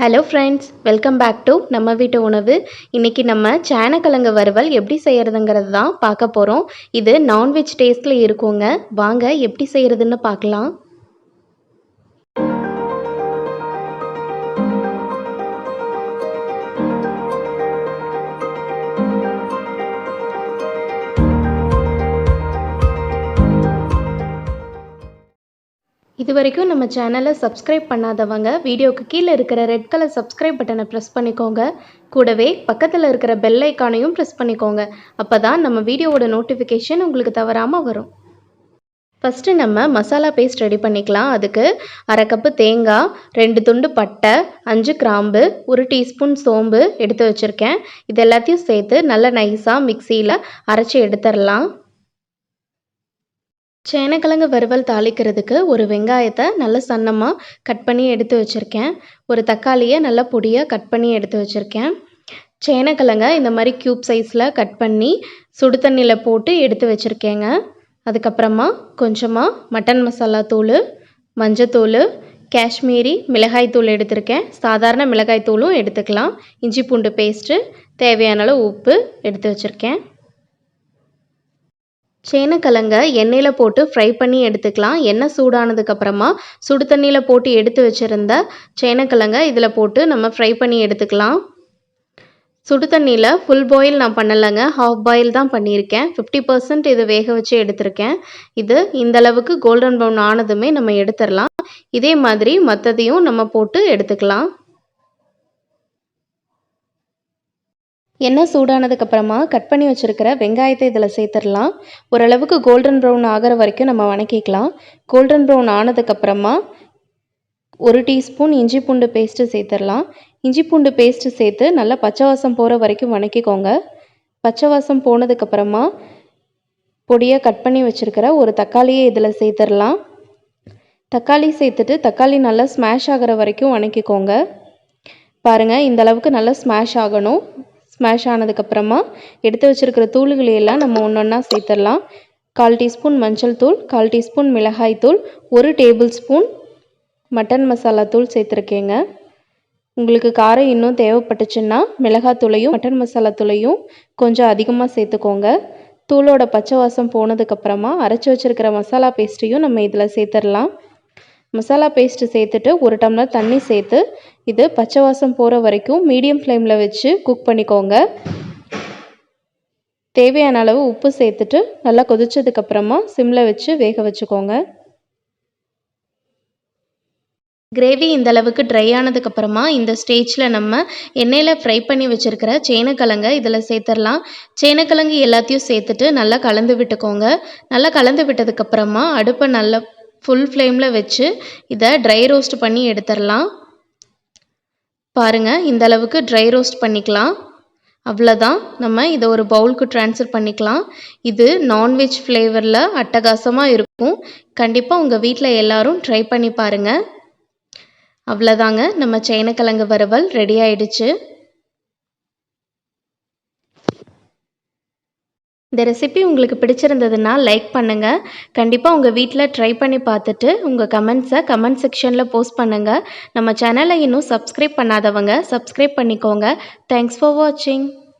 Hello friends welcome back to நம்ம வீட்டு உணவு. இன்றைக்கி நம்ம சேனக்கிழங்கு வறுவல் எப்படி செய்கிறதுங்கிறது தான் பார்க்க போகிறோம் இது நான்வெஜ் டேஸ்ட்டில் இருக்குங்க. வாங்க எப்படி செய்கிறதுன்னு பார்க்கலாம். இது வரைக்கும் நம்ம சேனலை சப்ஸ்கிரைப் பண்ணாதவங்க வீடியோக்கு கீழே இருக்கிற ரெட் கலர் சப்ஸ்கிரைப் பட்டனை ப்ரெஸ் பண்ணிக்கோங்க. கூடவே பக்கத்தில் இருக்கிற பெல் ஐக்கானையும் ப்ரெஸ் பண்ணிக்கோங்க. அப்போ தான் நம்ம வீடியோவோட நோட்டிஃபிகேஷன் உங்களுக்கு தவறாமல் வரும். ஃபஸ்ட்டு நம்ம மசாலா பேஸ்ட் ரெடி பண்ணிக்கலாம். அதுக்கு அரை கப்பு தேங்காய் ரெண்டு துண்டு பட்டை அஞ்சு கிராம்பு ஒரு டீஸ்பூன் சோம்பு எடுத்து வச்சுருக்கேன். இது எல்லாத்தையும் சேர்த்து நல்லா நைஸாக மிக்சியில் அரைச்சி எடுத்துடலாம் சேனக்கிழங்கு வறுவல் தாளிக்கிறதுக்கு ஒரு வெங்காயத்தை நல்லா சன்னமாக கட் பண்ணி எடுத்து வச்சுருக்கேன். ஒரு தக்காளியை நல்லா பொடியாக கட் பண்ணி எடுத்து வச்சுருக்கேன். சேனக்கிழங்க இந்த மாதிரி க்யூப் சைஸில் கட் பண்ணி சுடு தண்ணியில் போட்டு எடுத்து வச்சுருக்கேங்க. அதுக்கப்புறமா கொஞ்சமாக மட்டன் மசாலா தூள் மஞ்சத்தூள் காஷ்மீரி மிளகாய் தூள் எடுத்திருக்கேன். சாதாரண மிளகாய் தூளும் எடுத்துக்கலாம். இஞ்சி பூண்டு பேஸ்ட்டு தேவையான அளவு உப்பு எடுத்து வச்சுருக்கேன். சேனக்கிழங்க எண்ணெயில் போட்டு ஃப்ரை பண்ணி எடுத்துக்கலாம். எண்ணெய் சூடானதுக்கப்புறமா சுடு தண்ணியில் போட்டு எடுத்து வச்சுருந்த சேனக்கிழங்க இதில் போட்டு நம்ம ஃப்ரை பண்ணி எடுத்துக்கலாம். சுடு தண்ணியில் ஃபுல் பாயில் நான் பண்ணலைங்க. ஹாஃப் பாயில் தான் பண்ணியிருக்கேன். ஃபிஃப்டி பர்சன்ட் இது வேக வச்சு எடுத்திருக்கேன். இது இந்த அளவுக்கு கோல்டன் ப்ரௌன் ஆனதுமே நம்ம எடுத்துடலாம் இதே மாதிரி மற்றதையும் நம்ம போட்டு எடுத்துக்கலாம். எண்ணெய் சூடானதுக்கப்புறமா கட் பண்ணி வச்சுருக்கிற வெங்காயத்தை இதில் சேர்த்துடலாம். ஓரளவுக்கு கோல்டன் ப்ரௌன் ஆகிற வரைக்கும் நம்ம வணக்கிக்கலாம். கோல்டன் ப்ரௌன் ஆனதுக்கப்புறமா ஒரு டீஸ்பூன் இஞ்சி பூண்டு பேஸ்ட்டு சேர்த்துடலாம். இஞ்சி பூண்டு பேஸ்ட்டு சேர்த்து நல்லா பச்சை வாசம் போகிற வரைக்கும் வணக்கிக்கோங்க. பச்சை வாசம் போனதுக்கப்புறமா பொடியாக கட் பண்ணி வச்சுருக்கிற ஒரு தக்காளியை இதில் சேர்த்துடலாம். தக்காளி சேர்த்துட்டு தக்காளி நல்லா ஸ்மாஷ் ஆகிற வரைக்கும் வணக்கிக்கோங்க. பாருங்கள் இந்த அளவுக்கு நல்லா ஸ்மாஷ் ஆகணும். ஸ்மாஷ் ஆனதுக்கப்புறமா எடுத்து வச்சுருக்கிற தூள்களையெல்லாம் நம்ம ஒன்று ஒன்றா சேர்த்துடலாம். கால் டீஸ்பூன் மஞ்சள் தூள் கால் டீஸ்பூன் மிளகாய் தூள் ஒரு டேபிள் ஸ்பூன் மட்டன் மசாலா தூள் சேர்த்துருக்கேங்க. உங்களுக்கு காரம் இன்னும் தேவைப்பட்டுச்சுன்னா மிளகாத்தூளையும் மட்டன் மசாலா தூளையும் கொஞ்சம் அதிகமாக சேர்த்துக்கோங்க. தூளோட பச்சை வாசம் போனதுக்கப்புறமா அரைச்சி வச்சுருக்கிற மசாலா பேஸ்ட்டையும் நம்ம இதில் சேர்த்துடலாம். மசாலா பேஸ்ட்டு சேர்த்துட்டு ஒரு டம்ளர் தண்ணி சேர்த்து இது பச்சை வாசம் போகிற வரைக்கும் மீடியம் ஃப்ளேமில் வச்சு குக் பண்ணிக்கோங்க. தேவையான அளவு உப்பு சேர்த்துட்டு நல்லா கொதிச்சதுக்கப்புறமா சிம்மில் வச்சு வேக வச்சுக்கோங்க. கிரேவி இந்த அளவுக்கு ட்ரை ஆனதுக்கப்புறமா இந்த ஸ்டேஜில் நம்ம எண்ணெயில் ஃப்ரை பண்ணி வச்சுருக்கிற சேனக்கிழங்க இதில் சேர்த்துடலாம். சேனக்கிழங்கு எல்லாத்தையும் சேர்த்துட்டு நல்லா கலந்து விட்டுக்கோங்க. நல்லா கலந்து விட்டதுக்கப்புறமா அடுப்பை நல்லா ஃபுல் ஃப்ளேமில் வச்சு இதை ட்ரை ரோஸ்ட் பண்ணி எடுத்துடலாம். பாருங்கள் இந்த அளவுக்கு ட்ரை ரோஸ்ட் பண்ணிக்கலாம். அவ்வளோதான் நம்ம இதை ஒரு பவுலுக்கு ட்ரான்ஸ்ஃபர் பண்ணிக்கலாம். இது நான்வெஜ் ஃப்ளேவரில் அட்டகாசமாக இருக்கும். கண்டிப்பாக உங்கள் வீட்டில் எல்லோரும் ட்ரை பண்ணி பாருங்கள் அவ்வளோதாங்க நம்ம சேனக்கிழங்கு வறுவல் ரெடி ஆயிடுச்சு. இந்த ரெசிபி உங்களுக்கு பிடிச்சிருந்ததுன்னா லைக் பண்ணுங்கள் கண்டிப்பாக உங்கள் வீட்டில் ட்ரை பண்ணி பார்த்துட்டு உங்கள் கமெண்ட்ஸை கமெண்ட் செக்ஷனில் போஸ்ட் பண்ணுங்கள் நம்ம சேனலை இன்னும் சப்ஸ்கிரைப் பண்ணாதவங்க சப்ஸ்கிரைப் பண்ணிக்கோங்க. தேங்க்ஸ் ஃபார் வாட்சிங்